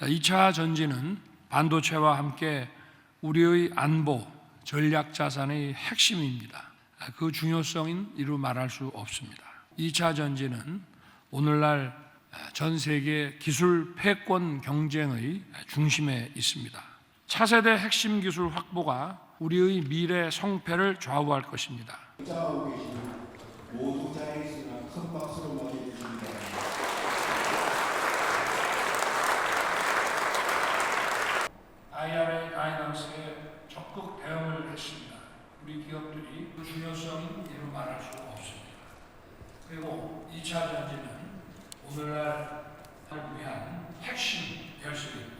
2차 전지는 반도체와 함께 우리의 안보, 전략 자산의 핵심입니다. 그 중요성인 이루 말할 수 없습니다. 2차 전지는 오늘날 전 세계 기술 패권 경쟁의 중심에 있습니다. 차세대 핵심 기술 확보가 우리의 미래 성패를 좌우할 것입니다. 입장하고 계신 모두 자리에서나 큰 박수로 맞이해 주십니다. IRA 가이던스에 적극 대응을 했습니다. 우리 기업들이 그 중요성인 이루 말할 수 없습니다. 그리고 2차 전지는 오늘날 을 위한 핵심 열쇠입니다.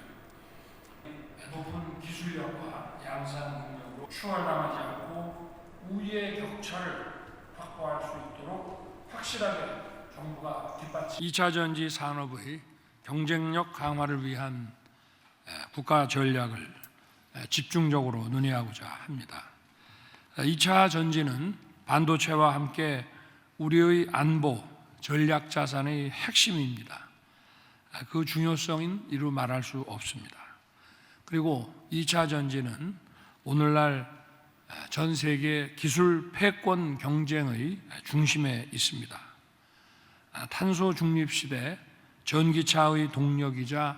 높은 기술력과 양산 능력으로 추월당하지 않고 우위의 격차를 확보할 수 있도록 확실하게 정부가 뒷받침. 2차 전지 산업의 경쟁력 강화를 위한 국가 전략을 집중적으로 논의하고자 합니다. 2차 전지는 반도체와 함께 우리의 안보, 전략 자산의 핵심입니다. 그 중요성인 이루 말할 수 없습니다. 그리고 2차 전지는 오늘날 전 세계 기술 패권 경쟁의 중심에 있습니다. 탄소 중립 시대 전기차의 동력이자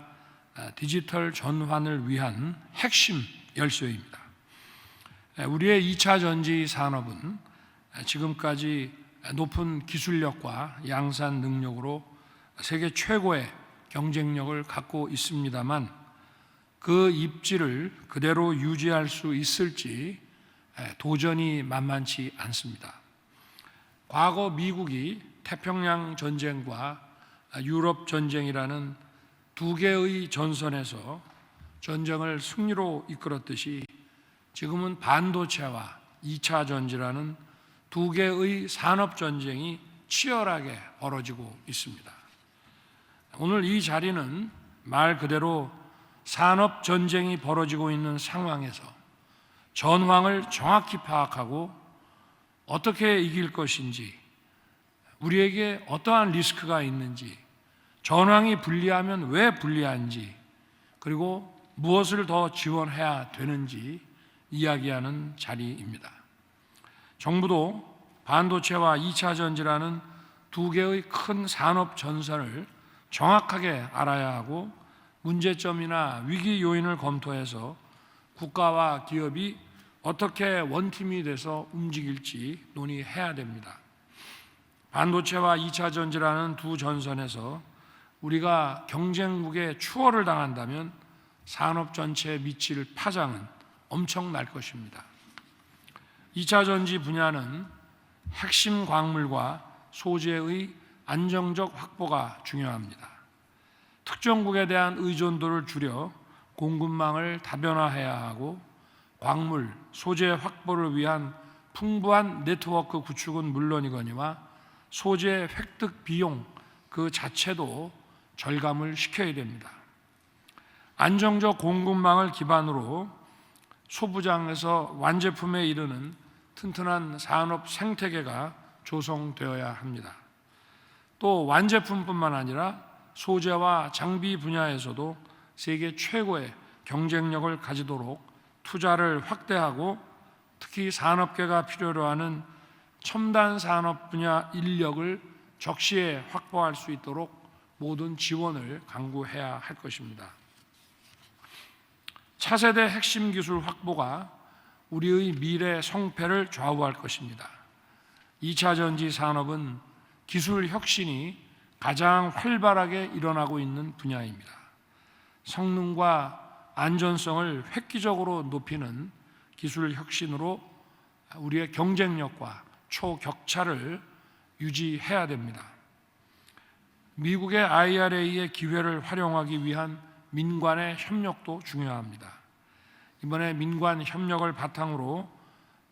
디지털 전환을 위한 핵심 열쇠입니다. 우리의 2차 전지 산업은 지금까지 높은 기술력과 양산 능력으로 세계 최고의 경쟁력을 갖고 있습니다만 그 입지를 그대로 유지할 수 있을지 도전이 만만치 않습니다. 과거 미국이 태평양 전쟁과 유럽 전쟁이라는 두 개의 전선에서 전쟁을 승리로 이끌었듯이 지금은 반도체와 2차 전지라는 두 개의 산업 전쟁이 치열하게 벌어지고 있습니다. 오늘 이 자리는 말 그대로 산업 전쟁이 벌어지고 있는 상황에서 전황을 정확히 파악하고 어떻게 이길 것인지 우리에게 어떠한 리스크가 있는지 전황이 불리하면 왜 불리한지 그리고 무엇을 더 지원해야 되는지 이야기하는 자리입니다. 정부도 반도체와 2차 전지라는 두 개의 큰 산업 전선을 정확하게 알아야 하고 문제점이나 위기 요인을 검토해서 국가와 기업이 어떻게 원팀이 돼서 움직일지 논의해야 됩니다. 반도체와 2차 전지라는 두 전선에서 우리가 경쟁국에 추월을 당한다면 산업 전체에 미칠 파장은 엄청날 것입니다. 2차 전지 분야는 핵심 광물과 소재의 안정적 확보가 중요합니다. 특정국에 대한 의존도를 줄여 공급망을 다변화해야 하고 광물, 소재 확보를 위한 풍부한 네트워크 구축은 물론이거니와 소재 획득 비용 그 자체도 절감을 시켜야 됩니다. 안정적 공급망을 기반으로 소부장에서 완제품에 이르는 튼튼한 산업 생태계가 조성되어야 합니다. 또 완제품뿐만 아니라 소재와 장비 분야에서도 세계 최고의 경쟁력을 가지도록 투자를 확대하고 특히 산업계가 필요로 하는 첨단 산업 분야 인력을 적시에 확보할 수 있도록 모든 지원을 강구해야 할 것입니다. 차세대 핵심 기술 확보가 우리의 미래 성패를 좌우할 것입니다. 2차 전지 산업은 기술 혁신이 가장 활발하게 일어나고 있는 분야입니다. 성능과 안전성을 획기적으로 높이는 기술 혁신으로 우리의 경쟁력과 초격차를 유지해야 됩니다. 미국의 IRA의 기회를 활용하기 위한 민관의 협력도 중요합니다. 이번에 민관 협력을 바탕으로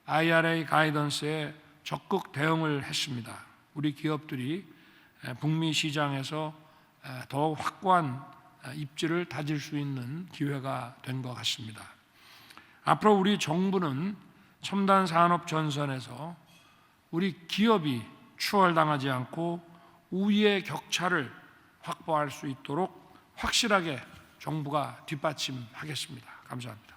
IRA 가이던스에 적극 대응을 했습니다. 우리 기업들이 북미 시장에서 더욱 확고한 입지를 다질 수 있는 기회가 된 것 같습니다. 앞으로 우리 정부는 첨단 산업 전선에서 우리 기업이 추월당하지 않고 우위의 격차를 확보할 수 있도록 확실하게 정부가 뒷받침하겠습니다. 감사합니다.